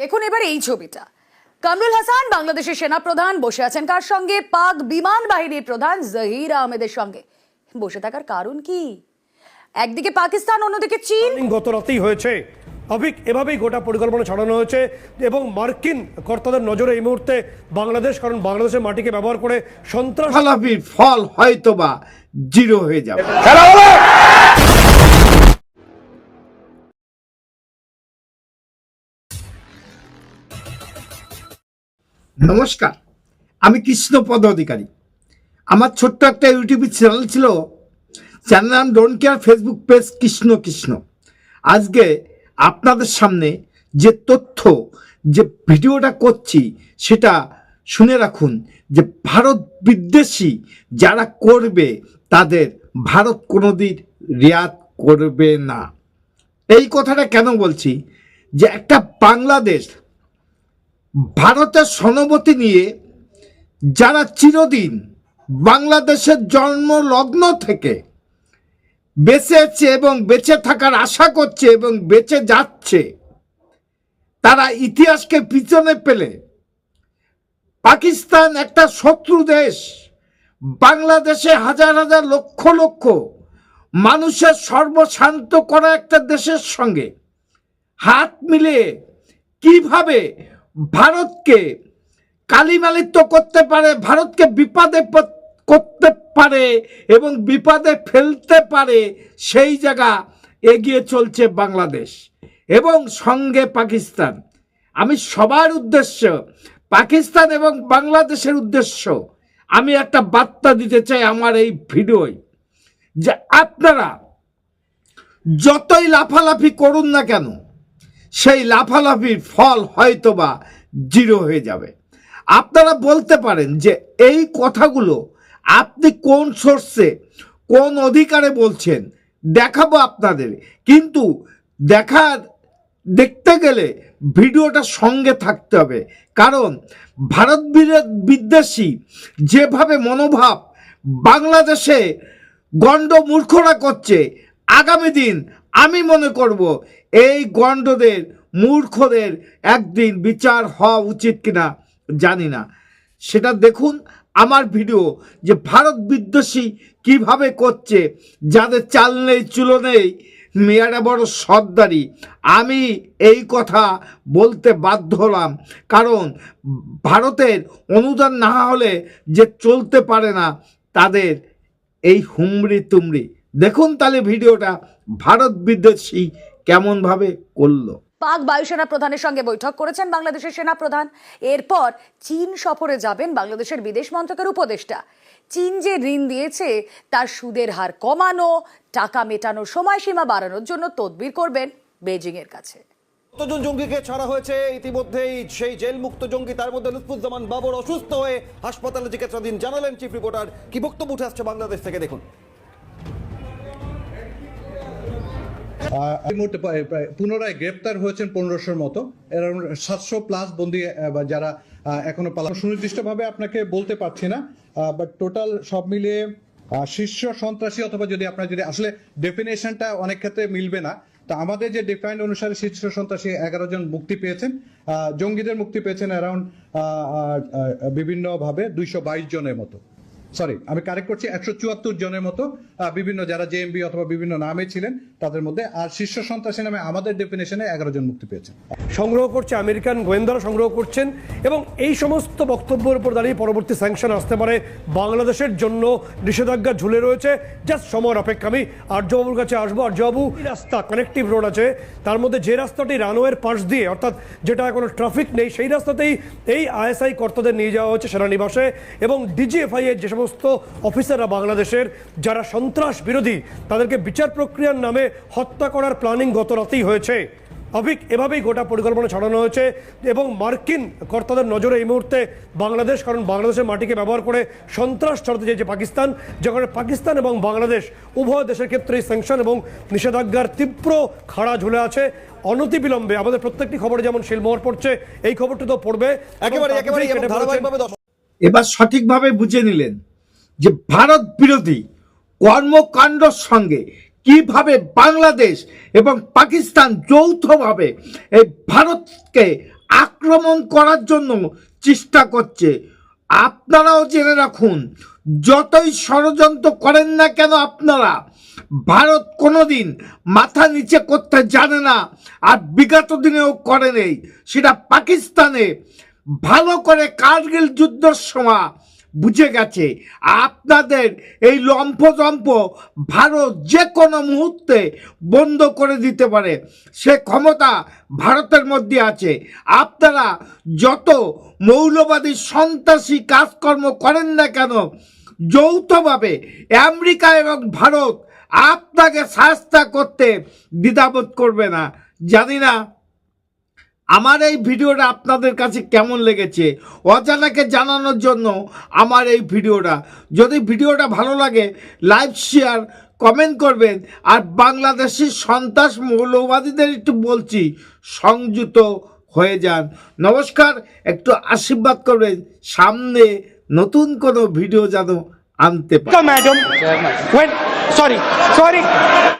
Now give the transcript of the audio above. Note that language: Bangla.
দেখুন এবার এই ছবিটা। কামরুল হাসান বাংলাদেশের সেনাপ্রধান বসে আছেন কার সঙ্গে? পাক বিমান বাহিনীর প্রধান জহির আহমেদের সঙ্গে। বসে থাকার কারণ কি? একদিকে পাকিস্তান অন্যদিকে চীন। গত রাতেই হয়েছে। অভিক এভাবেই গোটা পরিকল্পনা ছড়ানো হয়েছে এবং মার্কিন কর্তাদের নজরে এই মুহূর্তে বাংলাদেশ কারণ বাংলাদেশের মাটিকে ব্যবহার করে সন্ত্রাস ফল হয়তোবা জিরো হয়ে যাবে। নমস্কার, আমি কৃষ্ণপদ অধিকারী আমার ছোট্ট একটা ইউটিউব চ্যানেল ছিল, চ্যানেল নাম don't care Facebook page Krishna Krishna. আজকে আপনাদের সামনে যে তথ্য, যে ভিডিওটা করছি, সেটা শুনে রাখুন যে ভারত বিদ্বেষী যারা করবে, তাদের ভারত কোনোদিন রেয়াত করবে না। এই কথাটা কেন বলছি? যে একটা বাংলাদেশ ভারতের সনবতি নিয়ে যারা চিরদিন বাংলাদেশের জন্ম লগ্ন থেকে বেঁচেছে এবং বেঁচে থাকার আশা করছে এবং বেঁচে যাচ্ছে, তারা ইতিহাসকে পিছনে পেলে পাকিস্তান একটা শত্রু দেশ। বাংলাদেশে হাজার হাজার লক্ষ লক্ষ মানুষের সর্বশান্ত করা একটা দেশের সঙ্গে হাত মিলিয়ে কীভাবে ভারতকে কালিমালিত্ব করতে পারে, ভারতকে বিপদে করতে পারে এবং বিপদে ফেলতে পারে, সেই জায়গা এগিয়ে চলছে বাংলাদেশ এবং সঙ্গে পাকিস্তান। আমি সবার উদ্দেশ্য, পাকিস্তান এবং বাংলাদেশের উদ্দেশ্য, আমি একটা বার্তা দিতে চাই আমার এই ভিডিওয়, যে আপনারা যতই লাফালাফি করুন না কেন সেই লাফালাফির ফল হয়তোবা জিরো হয়ে যাবে। আপনারা বলতে পারেন যে এই কথাগুলো আপনি কোন সোর্সে কোন অধিকারে বলছেন, দেখাবো আপনাদের। কিন্তু দেখার দেখতে গেলে ভিডিওটা সঙ্গে থাকতে হবে। কারণ ভারত বিদ্বেষী যেভাবে মনোভাব বাংলাদেশে গণ্ড মূর্খরা করছে, আগামী দিন আমি মনে করব এই গণ্ডদের, মূর্খদের একদিন বিচার হওয়া উচিত কিনা জানি না। সেটা দেখুন আমার ভিডিও যে ভারত বিদ্বেষী কীভাবে করছে, যাদের চাল নেই, চুলো নেই, মেয়েরা বড় সর্দারি। আমি এই কথা বলতে বাধ্য হলাম, কারণ ভারতের অনুদান না হলে যে চলতে পারে না, তাদের এই হুমড়ি তুমড়ি দেখুন তাহলে ভিডিওটা ভারত বিদ্বেষী কেমনভাবে করল? পাক বায়ুসেনা প্রধানের সঙ্গে বৈঠক করেছেন বাংলাদেশের সেনা প্রধান। এরপর চীন সফরে যাবেন বাংলাদেশের বিদেশ মন্ত্রকের উপদেষ্টা। চীন যে ঋণ দিয়েছে তার সুদের হার কমানো টাকা মেটানোর সময়সীমা বাড়ানোর জন্য তদবির করবেন বেজিং এর কাছে। কতজন জঙ্গিকে ছাড়া হয়েছে ইতিমধ্যেই সেই জেল মুক্ত জঙ্গি। তার মধ্যে লুৎফুজ্জামান বাবর অসুস্থ হয়ে হাসপাতালে চিকিৎসাধীন জানালেন চিফ রিপোর্টার। কি বক্তব্য উঠে আসছে বাংলাদেশ থেকে দেখুন। এই মুহূর্তে পুনরায় গ্রেপ্তার হয়েছেন পনেরোশোর মতো। অ্যারাউন্ড সাতশো প্লাস বন্দি যারা এখনও পালানো সুনির্দিষ্টভাবে আপনাকে বলতে পারছি না বাট টোটাল সব মিলিয়ে শীর্ষ সন্ত্রাসী অথবা যদি আপনার যদি আসলে ডেফিনেশনটা অনেক ক্ষেত্রে মিলবে না, তা আমাদের যে ডিফাইন্ড অনুসারে শীর্ষ সন্ত্রাসী এগারো জন মুক্তি পেয়েছেন জঙ্গিদের মুক্তি পেয়েছেন অ্যারাউন্ড বিভিন্নভাবে দুইশো বাইশ জনের মতো। সরি আমি কারেক্ট করছি, একশো চুয়াত্তর জনের মতো বিভিন্ন যারা জেএমবি অথবা বিভিন্ন নামে ছিলেন, তাদের মধ্যে, আর শীর্ষ সন্ত্রাসী নামে আমাদের ডেফিনেশনে এগারো জন মুক্তি পেয়েছেন। সংগ্রহ করছে আমেরিকান গোয়েন্দারা সংগ্রহ করছেন, এবং এই সমস্ত বক্তব্যের উপর দাঁড়িয়ে পরবর্তী স্যাংশন আসতে পারে। বাংলাদেশের জন্য নিষেধাজ্ঞা ঝুলে রয়েছে। জাস্ট সময়ের অপেক্ষা, আমি আর্যবাবুর কাছে আসব। আর্যবাবু রাস্তা কানেক্টিভ রোড আছে। তার মধ্যে যে রাস্তাটি রানওয়ের পাশ দিয়ে, অর্থাৎ যেটা কোনো ট্রাফিক নেই, সেই রাস্তাতেই এই আইএসআই কর্তাদের নিয়ে যাওয়া হচ্ছে সেনানিবাসে, এবং ডিজিএফআই এর যে সমস্ত অফিসাররা বাংলাদেশের যারা সন্ত্রাস বিরোধী তাদেরকে বিচার প্রক্রিয়ার নামে হত্যা করার প্ল্যানিং গত রাতেই হয়েছে। অভিক এভাবেই গোটা পরিকল্পনা ছড়ানো হয়েছে এবং মার্কিন কর্তাদের নজরে এই মুহূর্তে বাংলাদেশ কারণ বাংলাদেশের মাটিকে ব্যবহার করে সন্ত্রাস ছড়াতে চাইছে পাকিস্তান যেখানে পাকিস্তান এবং বাংলাদেশ উভয় দেশের ক্ষেত্রে স্যাংশন এবং নিষেধাজ্ঞার তীব্র খাড়া ঝুলে আছে। অনতিবিলম্বে আমাদের প্রত্যেকটি খবরে যেমন শিলমোহর পড়ছে এই খবরটি তো পড়বে। একেবারে ধারাবাহিকভাবে এবার সঠিকভাবে বুঝে নিলেন। যে ভারত বিরোধী কর্মকাণ্ডর সঙ্গে কীভাবে বাংলাদেশ এবং পাকিস্তান যৌথভাবে এই ভারতকে আক্রমণ করার জন্য চেষ্টা করছে, আপনারাও জেনে রাখুন, যতই ষড়যন্ত্র করেন না কেন আপনারা, ভারত কোনোদিন মাথা নিচে করতে জানে না আর বিগত দিনেও করে নেই। সেটা পাকিস্তানে ভালো করে কার্গিল যুদ্ধের সময় বুঝে গেছে। আপনাদের এই লম্ফজম্প ভারত যে কোনো মুহূর্তে বন্ধ করে দিতে পারে। সে ক্ষমতা ভারতের মধ্যে আছে। আপনারা যত মৌলবাদী সন্ত্রাসী কাজকর্ম করেন না কেন, যৌথভাবে আমেরিকা এবং ভারত আপনাকে শাস্তা করতে দ্বিধাবোধ করবে না। জানি না। আমার এই ভিডিওটা আপনাদের কাছে কেমন লেগেছে অজানাকে জানানোর জন্য আমার এই ভিডিওটা। যদি ভিডিওটা ভালো লাগে লাইভ শেয়ার কমেন্ট করবেন। আর বাংলাদেশের সন্ত্রাস মৌলবাদীদের একটু বলছি সংযুক্ত হয়ে যান। নমস্কার একটু আশীর্বাদ করবেন। সামনে নতুন কোনো ভিডিও যেন আনতে পারে. When, sorry, sorry.